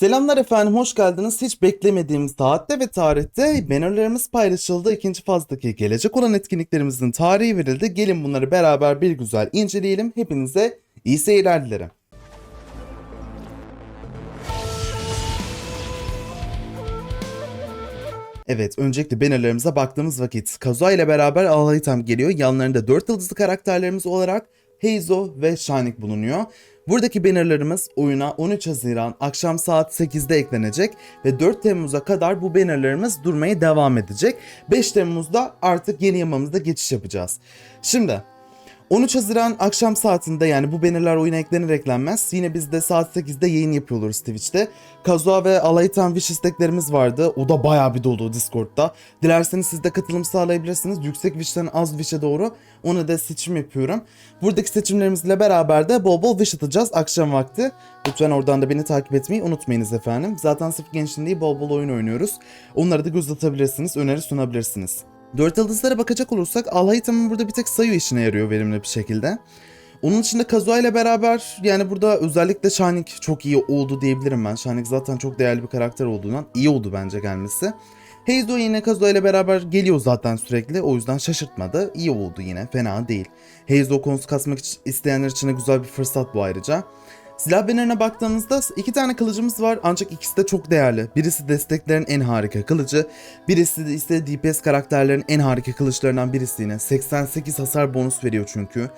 Selamlar efendim, hoş geldiniz. Hiç beklemediğimiz saatte ve tarihte bannerlarımız paylaşıldı. İkinci fazdaki gelecek olan etkinliklerimizin tarihi verildi. Gelin bunları beraber bir güzel inceleyelim. Hepinize iyi seyirler dilerim. Evet, öncelikle bannerlarımıza baktığımız vakit Kazuha ile beraber Alhaitam geliyor. Yanlarında 4 yıldızlı karakterlerimiz olarak Heizo ve Shining bulunuyor. Buradaki bannerlarımız oyuna 13 Haziran akşam saat 8'de eklenecek ve 4 Temmuz'a kadar bu bannerlarımız durmaya devam edecek. 5 Temmuz'da artık yeni yamamızda geçiş yapacağız. Şimdi 13 Haziran akşam saatinde yani bu bannerlar oyuna eklenir eklenmez yine biz de saat 8'de yayın yapıyoruz Twitch'te. Kazuha ve Alaytan Wish isteklerimiz vardı. O da bayağı bir dolu Discord'da. Dilerseniz siz de katılım sağlayabilirsiniz. Yüksek Wish'ten az Wish'e doğru ona da seçim yapıyorum. Buradaki seçimlerimizle beraber de bol bol Wish atacağız akşam vakti. Lütfen oradan da beni takip etmeyi unutmayınız efendim. Zaten sırf gençliğin değil bol bol oyun oynuyoruz. Onları da göz atabilirsiniz, öneri sunabilirsiniz. Dört yıldızlara bakacak olursak Alhaitam'ın burada bir tek sayı işine yarıyor verimli bir şekilde. Onun dışında Kazuha ile beraber yani burada özellikle Shining çok iyi oldu diyebilirim ben. Shining zaten çok değerli bir karakter olduğundan iyi oldu bence gelmesi. Heizo yine Kazuha ile beraber geliyor zaten sürekli. O yüzden şaşırtmadı. İyi oldu yine. Fena değil. Heizo konusu kasmak isteyenler için de güzel bir fırsat bu ayrıca. Silah bannerine baktığımızda iki tane kılıcımız var ancak ikisi de çok değerli. Birisi desteklerin en harika kılıcı, birisi de ise DPS karakterlerin en harika kılıçlarından birisi yine. 88 hasar bonus veriyor çünkü.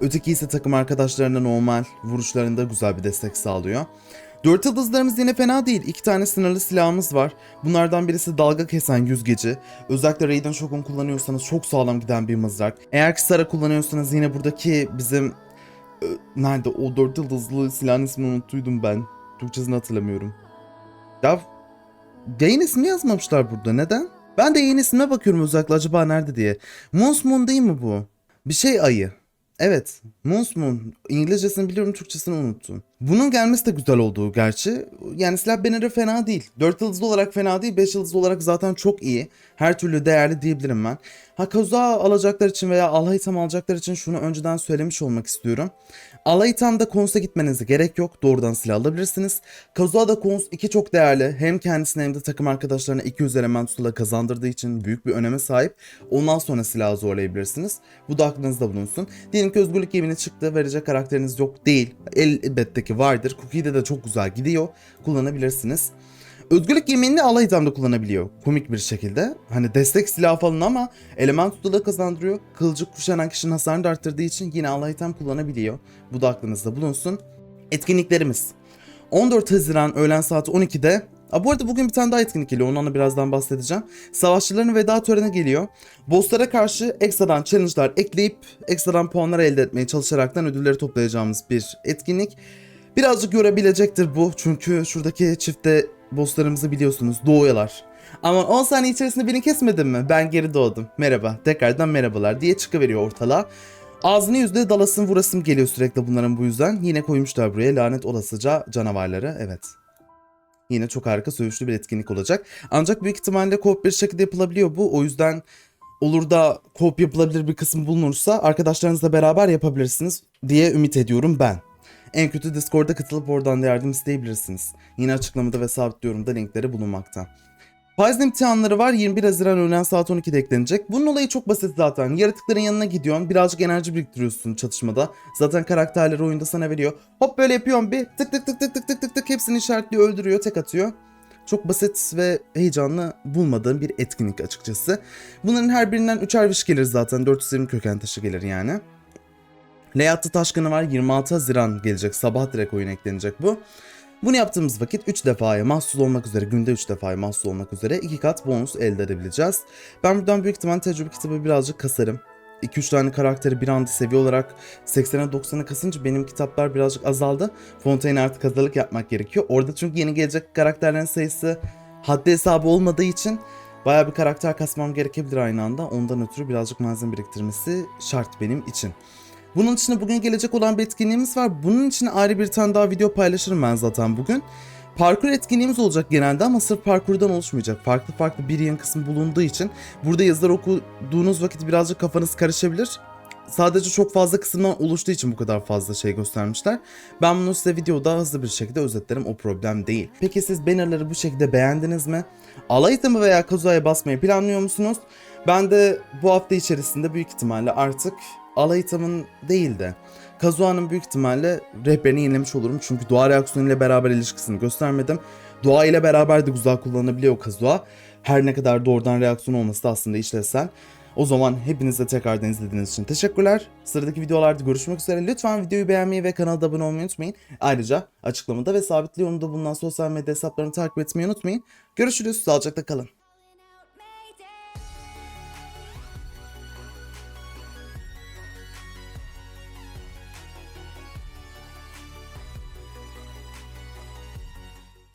Öteki ise takım arkadaşlarına normal vuruşlarında güzel bir destek sağlıyor. Dört yıldızlarımız yine fena değil. İki tane sınırlı silahımız var. Bunlardan birisi dalga kesen yüzgeci. Özellikle Raiden Shogun kullanıyorsanız çok sağlam giden bir mızrak. Eğer ki Sara kullanıyorsanız yine buradaki bizim Nerede o dört yıldızlı silahın ismini unuttuydum ben. Türkçesini hatırlamıyorum. Ya yayın ismi yazmamışlar burada neden? Ben de yayın ismine bakıyorum özellikle acaba nerede diye. Moons Moon değil mi bu? Bir şey ayı. Evet. Moons Moon. İngilizcesini biliyorum Türkçesini unuttum. Bunun gelmesi de güzel olduğu gerçi. Yani silah banner'ı fena değil. 4 yıldızlı olarak fena değil. 5 yıldızlı olarak zaten çok iyi. Her türlü değerli diyebilirim ben. Ha Kazuha alacaklar için veya Alhaitam alacaklar için şunu önceden söylemiş olmak istiyorum. Alaitam'da konsa gitmenize gerek yok. Doğrudan silah alabilirsiniz. Kazuha'da kons 2 çok değerli. Hem kendisine hem de takım arkadaşlarına 200 element sula kazandırdığı için büyük bir öneme sahip. Ondan sonra silahı zorlayabilirsiniz. Bu da aklınızda bulunsun. Diyelim ki özgürlük yemini çıktı. Verecek karakteriniz yok değil. Elbette ki vardır. Cookie'de de çok güzel gidiyor. Kullanabilirsiniz. Özgürlük yeminini Alaitam'da kullanabiliyor. Komik bir şekilde. Hani destek silahı falan ama element tutulu kazandırıyor. Kılıcı kuşanan kişinin hasarını da arttırdığı için yine Alaitam kullanabiliyor. Bu da aklınızda bulunsun. Etkinliklerimiz. 14 Haziran öğlen saat 12'de Aa, bu arada bugün bir tane daha etkinlik geliyor. Ondan da birazdan bahsedeceğim. Savaşçıların veda töreni geliyor. Bosslara karşı ekstradan challenge'lar ekleyip ekstradan puanlar elde etmeye çalışaraktan ödülleri toplayacağımız bir etkinlik. Birazcık görebilecektir bu. Çünkü şuradaki çifte bosslarımızı biliyorsunuz doğuyorlar. Ama 10 saniye içerisinde beni kesmedin mi? Ben geri doğdum. Merhaba. Tekrardan merhabalar diye çıkıveriyor ortalığa. Ağzını yüzde dalasın vurasım geliyor sürekli bunların bu yüzden. Yine koymuşlar buraya lanet olasıca canavarları. Evet. Yine çok harika söğüşlü bir etkinlik olacak. Ancak büyük ihtimalle co bir şekilde yapılabiliyor bu. O yüzden olur da co yapılabilir bir kısım bulunursa arkadaşlarınızla beraber yapabilirsiniz diye ümit ediyorum ben. En kötü Discord'a katılıp oradan da yardım isteyebilirsiniz. Yine açıklamada ve sabitliyorum da linkleri bulunmakta. Faiz imtihanları var 21 Haziran öğlen saat 12'de eklenecek. Bunun olayı çok basit zaten. Yaratıkların yanına gidiyorsun birazcık enerji biriktiriyorsun çatışmada. Zaten karakterleri oyunda sana veriyor. Hop böyle yapıyorsun bir tık tık tık tık tık tık tık tık hepsini işaretliyor öldürüyor tek atıyor. Çok basit ve heyecanlı bulmadığım bir etkinlik açıkçası. Bunların her birinden 3'er viş gelir zaten 420 köken taşı gelir yani. Layout'ta taşkını var 26 Haziran gelecek sabah direkt oyun eklenecek bu. Bunu yaptığımız vakit 3 defaya mahsus olmak üzere günde 3 defaya mahsus olmak üzere 2 kat bonus elde edebileceğiz. Ben buradan büyük ihtimal tecrübe kitabı birazcık kasarım. 2-3 tane karakteri bir anda seviye olarak 80'e 90'a kasınca benim kitaplar birazcık azaldı. Fontaine artık hazırlık yapmak gerekiyor. Orada çünkü yeni gelecek karakterlerin sayısı haddi hesabı olmadığı için bayağı bir karakter kasmam gerekebilir aynı anda. Ondan ötürü birazcık malzeme biriktirmesi şart benim için. Bunun dışında bugün gelecek olan bir etkinliğimiz var. Bunun için ayrı bir tane daha video paylaşırım ben zaten bugün. Parkur etkinliğimiz olacak genelde ama sırf parkurdan oluşmayacak. Farklı farklı bir yan kısmı bulunduğu için burada yazılar okuduğunuz vakit birazcık kafanız karışabilir. sadece çok fazla kısımdan oluştuğu için bu kadar fazla şey göstermişler. Ben bunu size videoda hızlı bir şekilde özetlerim o problem değil. Peki siz bannerları bu şekilde beğendiniz mi? Alay item'i veya Kazuha'ya basmayı planlıyor musunuz? Ben de bu hafta içerisinde büyük ihtimalle artık alay item'in değil de Kazuha'nın büyük ihtimalle rehberini yenilemiş olurum. Çünkü doğa reaksiyonu ile beraber ilişkisini göstermedim. Doğa ile beraber de güzel kullanabiliyor Kazuha. Her ne kadar doğrudan reaksiyon olması da aslında işlevsel. O zaman hepinize tekrardan izlediğiniz için teşekkürler. Sıradaki videolarda görüşmek üzere. Lütfen videoyu beğenmeyi ve kanala abone olmayı unutmayın. Ayrıca açıklamada ve sabitli yorumda bulunan sosyal medya hesaplarını takip etmeyi unutmayın. Görüşürüz. Sağlıcakla kalın.